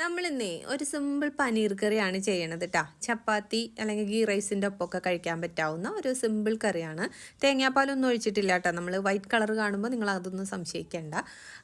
നമ്മളിന്നേ ഒരു സിമ്പിൾ പനീർ കറിയാണ് ചെയ്യണത് കേട്ടോ ചപ്പാത്തി അല്ലെങ്കിൽ ഗീ റൈസിന്റെ ഒപ്പമൊക്കെ കഴിക്കാൻ പറ്റാവുന്ന ഒരു സിമ്പിൾ കറിയാണ്. തേങ്ങാപ്പാലൊന്നും ഒഴിച്ചിട്ടില്ല കേട്ടോ നമ്മൾ വൈറ്റ് കളർ കാണുമ്പോൾ നിങ്ങൾ അതൊന്നും സംശയിക്കേണ്ട.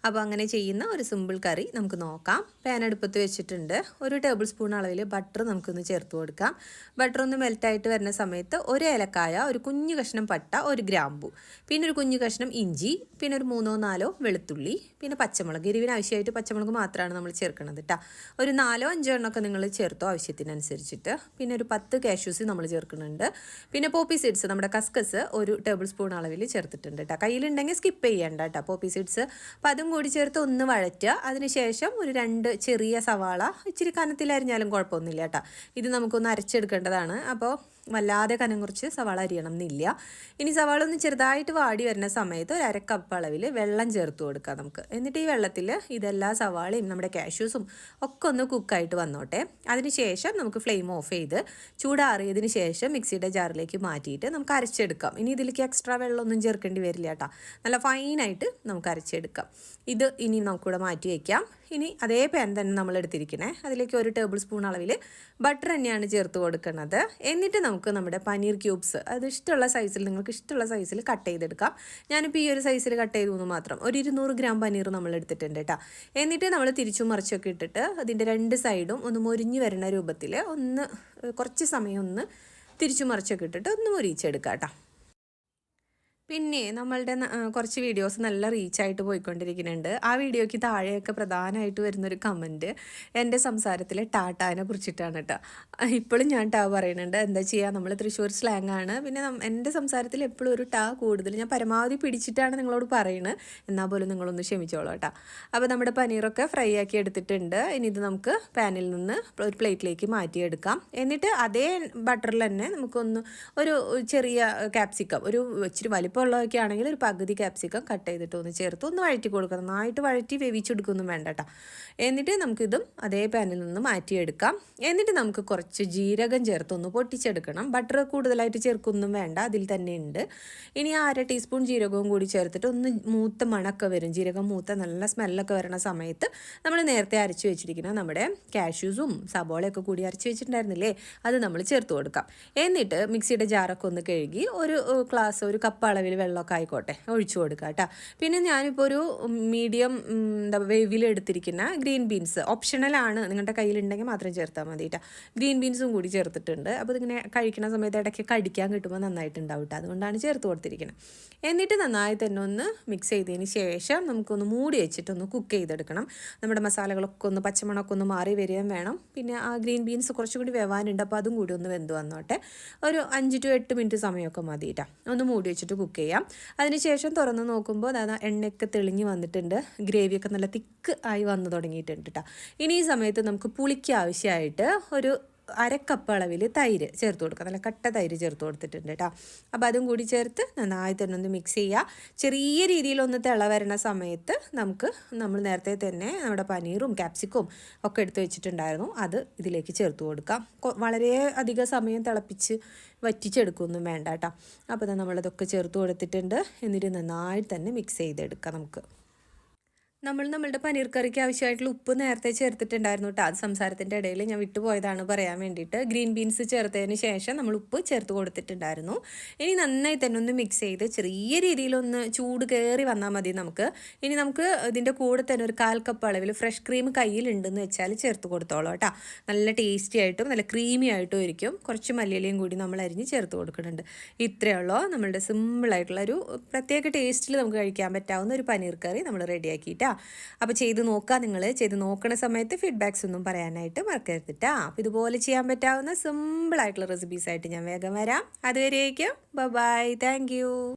അപ്പോൾ അങ്ങനെ ചെയ്യുന്ന ഒരു സിമ്പിൾ കറി നമുക്ക് നോക്കാം. പാൻ അടുപ്പത്ത് വെച്ചിട്ടുണ്ട്. ഒരു ടേബിൾ സ്പൂൺ അളവിൽ ബട്ടർ നമുക്കൊന്ന് ചേർത്ത് കൊടുക്കാം. ബട്ടർ ഒന്ന് മെൽറ്റായിട്ട് വരുന്ന സമയത്ത് ഒരു ഏലക്കായ ഒരു കുഞ്ഞു കഷ്ണം പട്ട ഒരു ഗ്രാമ്പു. പിന്നെ ഒരു കുഞ്ഞു കഷ്ണം ഇഞ്ചി പിന്നെ ഒരു മൂന്നോ നാലോ വെളുത്തുള്ളി പിന്നെ പച്ചമുളക്. എരിവിന് ആവശ്യമായിട്ട് പച്ചമുളക് മാത്രമാണ് നമ്മൾ ചേർക്കുന്നത് കേട്ടോ ഒരു നാലോ അഞ്ചോ എണ്ണമൊക്കെ നിങ്ങൾ ചേർത്തോ ആവശ്യത്തിനനുസരിച്ചിട്ട്. പിന്നെ ഒരു പത്ത് കാഷ്യൂസ് നമ്മൾ ചേർക്കുന്നുണ്ട്. പിന്നെ പോപ്പി സീഡ്സ് നമ്മുടെ കസ്കസ് ഒരു ടേബിൾ സ്പൂൺ അളവിൽ ചേർത്തിട്ടുണ്ട് കേട്ടോ കയ്യിലുണ്ടെങ്കിൽ സ്കിപ്പ് ചെയ്യേണ്ട കേട്ടോ പോപ്പി സീഡ്സ് അപ്പം അതും കൂടി ചേർത്ത് ഒന്ന് വഴറ്റുക. അതിനുശേഷം ഒരു രണ്ട് ചെറിയ സവാള ഇച്ചിരി കനത്തിലരിഞ്ഞാലും കുഴപ്പമൊന്നുമില്ല കേട്ടോ ഇത് നമുക്കൊന്ന് അരച്ചെടുക്കേണ്ടതാണ്. അപ്പോൾ വല്ലാതെ കനം കുറച്ച് സവാള അരിയണം എന്നില്ല. ഇനി സവാള ഒന്ന് ചെറുതായിട്ട് വാടി വരുന്ന സമയത്ത് ഒരു അര കപ്പ് അളവിൽ വെള്ളം ചേർത്ത് കൊടുക്കാം നമുക്ക്. എന്നിട്ട് ഈ വെള്ളത്തിൽ ഇതെല്ലാ സവാളയും നമ്മുടെ കാഷ്യൂസും ഒക്കെ ഒന്ന് കുക്കായിട്ട് വന്നോട്ടെ. അതിനുശേഷം നമുക്ക് ഫ്ലെയിം ഓഫ് ചെയ്ത് ചൂടാറിയതിന് ശേഷം മിക്സിയുടെ ജാറിലേക്ക് മാറ്റിയിട്ട് നമുക്ക് അരച്ചെടുക്കാം. ഇനി ഇതിലേക്ക് എക്സ്ട്രാ വെള്ളമൊന്നും ചേർക്കേണ്ടി വരില്ല കേട്ടോ. നല്ല ഫൈനായിട്ട് നമുക്ക് അരച്ചെടുക്കാം. ഇത് ഇനി നമുക്കിവിടെ മാറ്റി വയ്ക്കാം ഇനി അതേ പാൻ തന്നെ നമ്മൾ എടുത്തിരിക്കണേ അതിലേക്ക് ഒരു ടേബിൾ സ്പൂൺ അളവിൽ ബട്ടർ തന്നെയാണ് ചേർത്ത് കൊടുക്കുന്നത് എന്നിട്ട് നമുക്ക് നമ്മുടെ പനീർ ക്യൂബ്സ് അത് ഇഷ്ടമുള്ള സൈസിൽ നിങ്ങൾക്ക് ഇഷ്ടമുള്ള സൈസിൽ കട്ട് ചെയ്തെടുക്കാം. ഞാനിപ്പോൾ ഈ ഒരു സൈസിൽ കട്ട് ചെയ്തു എന്ന് മാത്രം ഒരു ഇരുന്നൂറ് ഗ്രാം പനീർ നമ്മൾ എടുത്തിട്ടുണ്ട് കേട്ടോ എന്നിട്ട് നമ്മൾ തിരിച്ചും മറിച്ചൊക്കെ ഇട്ടിട്ട് അതിന്റെ രണ്ട് സൈഡും ഒന്ന് മൊരിഞ്ഞ് വരുന്ന രൂപത്തിൽ ഒന്ന് കുറച്ച് സമയം ഒന്ന് തിരിച്ചു മറിച്ചൊക്കെ ഇട്ടിട്ട് ഒന്ന് മൊരിച്ചെടുക്കാം കേട്ടോ പിന്നെ നമ്മളുടെ കുറച്ച് വീഡിയോസ് നല്ല റീച്ചായിട്ട് പോയിക്കൊണ്ടിരിക്കുന്നുണ്ട്. ആ വീഡിയോയ്ക്ക് താഴെയൊക്കെ പ്രധാനമായിട്ട് വരുന്നൊരു കമന്റ് എന്റെ സംസാരത്തിലെ ടാറ്റാനെ കുറിച്ചിട്ടാണ് കേട്ടോ ഇപ്പോഴും ഞാൻ ടാ പറയുന്നുണ്ട്. എന്താ ചെയ്യുക നമ്മൾ തൃശ്ശൂർ സ്ലാങ് ആണ്. പിന്നെ എന്റെ സംസാരത്തിൽ എപ്പോഴും ഒരു ടാ കൂടുതൽ. ഞാൻ പരമാവധി പിടിച്ചിട്ടാണ് നിങ്ങളോട് പറയുന്നത് എന്നാൽ പോലും നിങ്ങളൊന്ന് ക്ഷമിച്ചോളൂ കേട്ടോ അപ്പോൾ നമ്മുടെ പനീറൊക്കെ ഫ്രൈ ആക്കി എടുത്തിട്ടുണ്ട്. ഇനി ഇത് നമുക്ക് പാനിൽ നിന്ന് ഒരു പ്ലേറ്റിലേക്ക് മാറ്റിയെടുക്കാം. എന്നിട്ട് അതേ ബട്ടറിൽ തന്നെ നമുക്കൊന്ന് ഒരു ചെറിയ ക്യാപ്സിക്കം ഒരു ഇച്ചിരി വലിപ്പം വലിപ്പമുള്ളതൊക്കെ ആണെങ്കിൽ ഒരു പകുതി ക്യാപ്സിക്കം കട്ട് ചെയ്തിട്ട് ഒന്ന് ചേർത്ത് ഒന്ന് വഴറ്റി കൊടുക്കണം. നന്നായിട്ട് വഴറ്റി വേവിച്ചെടുക്കൊന്നും വേണ്ട കേട്ടോ എന്നിട്ട് നമുക്കിതും അതേ പാനിൽ നിന്ന് മാറ്റിയെടുക്കാം. എന്നിട്ട് നമുക്ക് കുറച്ച് ജീരകം ചേർത്ത് ഒന്ന് പൊട്ടിച്ചെടുക്കണം. ബട്ടർ കൂടുതലായിട്ട് ചേർക്കൊന്നും വേണ്ട അതിൽ തന്നെ ഉണ്ട്. ഇനി അര ടീസ്പൂൺ ജീരകവും കൂടി ചേർത്തിട്ട് ഒന്ന് മൂത്ത മണക്ക വരും. ജീരകം മൂത്ത നല്ല സ്മെല്ലൊക്കെ വരുന്ന സമയത്ത് നമ്മൾ നേരത്തെ അരച്ച് വെച്ചിരിക്കുന്ന നമ്മുടെ കാഷ്യൂസും സബോളയൊക്കെ കൂടി അരച്ച് വെച്ചിട്ടുണ്ടായിരുന്നില്ലേ? അത് നമ്മൾ ചേർത്ത് കൊടുക്കാം. എന്നിട്ട് മിക്സിയുടെ ജാറൊക്കെ ഒന്ന് കഴുകി ഒരു ഗ്ലാസ് ഒരു കപ്പ് അളവിൽ വെള്ളമൊക്കെ ആയിക്കോട്ടെ. ഒഴിച്ചു കൊടുക്കുക കേട്ടോ. പിന്നെ ഞാനിപ്പോൾ ഒരു മീഡിയം എന്താ വേവിലെടുത്തിരിക്കുന്ന ഗ്രീൻ ബീൻസ് ഓപ്ഷണലാണ് നിങ്ങളുടെ കയ്യിലുണ്ടെങ്കിൽ മാത്രം ചേർത്താൽ മതി കേട്ടോ. ഗ്രീൻ ബീൻസും കൂടി ചേർത്തിട്ടുണ്ട്. അപ്പോൾ ഇതിങ്ങനെ കഴിക്കുന്ന സമയത്ത് ഇടയ്ക്ക് കടിക്കാൻ കിട്ടുമ്പോൾ നന്നായിട്ടുണ്ടാവും കേട്ടോ. അതുകൊണ്ടാണ് ചേർത്ത് കൊടുത്തിരിക്കുന്നത്. എന്നിട്ട് നന്നായി തന്നെ ഒന്ന് മിക്സ് ചെയ്തതിന് ശേഷം നമുക്കൊന്ന് മൂടി വെച്ചിട്ടൊന്ന് കുക്ക് ചെയ്തെടുക്കണം. നമ്മുടെ മസാലകളൊക്കെ ഒന്ന് പച്ചമണമൊക്കെ ഒന്ന് മാറി വരികയും വേണം. പിന്നെ ആ ഗ്രീൻ ബീൻസ് കുറച്ചും കൂടി വെവാനുണ്ട്. അപ്പോൾ അതും കൂടി ഒന്ന് വെന്ത് വന്നോട്ടെ. ഒരു അഞ്ച് ടു എട്ട് മിനിറ്റ് സമയമൊക്കെ മതി കേട്ടോ. ഒന്ന് മൂടി വെച്ചിട്ട് കുക്ക് ചെയ്യാം. അതിനുശേഷം തുറന്ന് നോക്കുമ്പോൾ അതാ എണ്ണയൊക്കെ തെളിഞ്ഞ് വന്നിട്ടുണ്ട്. ഗ്രേവിയൊക്കെ നല്ല തിക്ക് ആയി വന്നു തുടങ്ങിയിട്ടുണ്ട് കേട്ടോ ഇനി ഈ സമയത്ത് നമുക്ക് പുളിക്ക് ആവശ്യമായിട്ട് ഒരു അരക്കപ്പ് അളവിൽ തൈര് ചേർത്ത് കൊടുക്കുക. നല്ല കട്ട തൈര് ചേർത്ത് കൊടുത്തിട്ടുണ്ട് കേട്ടോ. അപ്പോൾ അതും കൂടി ചേർത്ത് നന്നായി തന്നെ ഒന്ന് മിക്സ് ചെയ്യുക. ചെറിയ രീതിയിലൊന്ന് തിള വരണ സമയത്ത് നമുക്ക് നമ്മൾ നേരത്തെ തന്നെ നമ്മുടെ പനീറും ക്യാപ്സിക്കും ഒക്കെ എടുത്ത് വെച്ചിട്ടുണ്ടായിരുന്നു. അത് ഇതിലേക്ക് ചേർത്ത് കൊടുക്കാം. വളരെ അധികം സമയം തിളപ്പിച്ച് വറ്റിച്ചെടുക്കുകയൊന്നും വേണ്ട കേട്ടോ. അപ്പോൾ നമ്മളതൊക്കെ ചേർത്ത് കൊടുത്തിട്ടുണ്ട്. എന്നിട്ട് നന്നായി തന്നെ മിക്സ് ചെയ്തെടുക്കാം നമുക്ക്. നമ്മൾ നമ്മളുടെ പനീർ കറിക്ക് ആവശ്യമായിട്ടുള്ള ഉപ്പ് നേരത്തെ ചേർത്തിട്ടുണ്ടായിരുന്നു കേട്ടോ അത് സംസാരത്തിന്റെ ഇടയിൽ ഞാൻ വിട്ടുപോയതാണ് പറയാൻ വേണ്ടിയിട്ട്. ഗ്രീൻ ബീൻസ് ചേർത്തതിന് ശേഷം നമ്മൾ ഉപ്പ് ചേർത്ത് കൊടുത്തിട്ടുണ്ടായിരുന്നു. ഇനി നന്നായി തന്നെ ഒന്ന് മിക്സ് ചെയ്ത് ചെറിയ രീതിയിലൊന്ന് ചൂട് കയറി വന്നാൽ മതി നമുക്ക്. ഇനി നമുക്ക് ഇതിന്റെ കൂടെ തന്നെ ഒരു കാൽ കപ്പ് അളവിൽ ഫ്രഷ് ക്രീം കയ്യിലുണ്ടെന്ന് വെച്ചാൽ ചേർത്ത് കൊടുത്തോളൂ കേട്ടോ നല്ല ടേസ്റ്റി ആയിട്ടും നല്ല ക്രീമി ആയിട്ടും ഇരിക്കും കുറച്ച് മല്ലിയിലയും കൂടി നമ്മൾ അരിഞ്ഞ് ചേർത്ത് കൊടുക്കുന്നുണ്ട്. ഇത്രയേ ഉള്ളൂ. നമ്മളുടെ സിമ്പിളായിട്ടുള്ള ഒരു പ്രത്യേക ടേസ്റ്റിൽ നമുക്ക് കഴിക്കാൻ പറ്റാവുന്ന ഒരു പനീർ കറി നമ്മൾ റെഡിയാക്കിയിട്ടാണ് അപ്പോൾ ചെയ്ത് നോക്കുക നിങ്ങൾ ചെയ്ത് നോക്കുന്ന സമയത്ത് ഫീഡ്ബാക്സ് ഒന്നും പറയാനായിട്ട് മറക്കരുത് കേട്ടോ അപ്പോൾ ഇതുപോലെ ചെയ്യാൻ പറ്റാവുന്ന സിമ്പിളായിട്ടുള്ള റെസിപ്പീസ് ആയിട്ട് ഞാൻ വേഗം വരാം. അതുവരേക്കും. Bye thank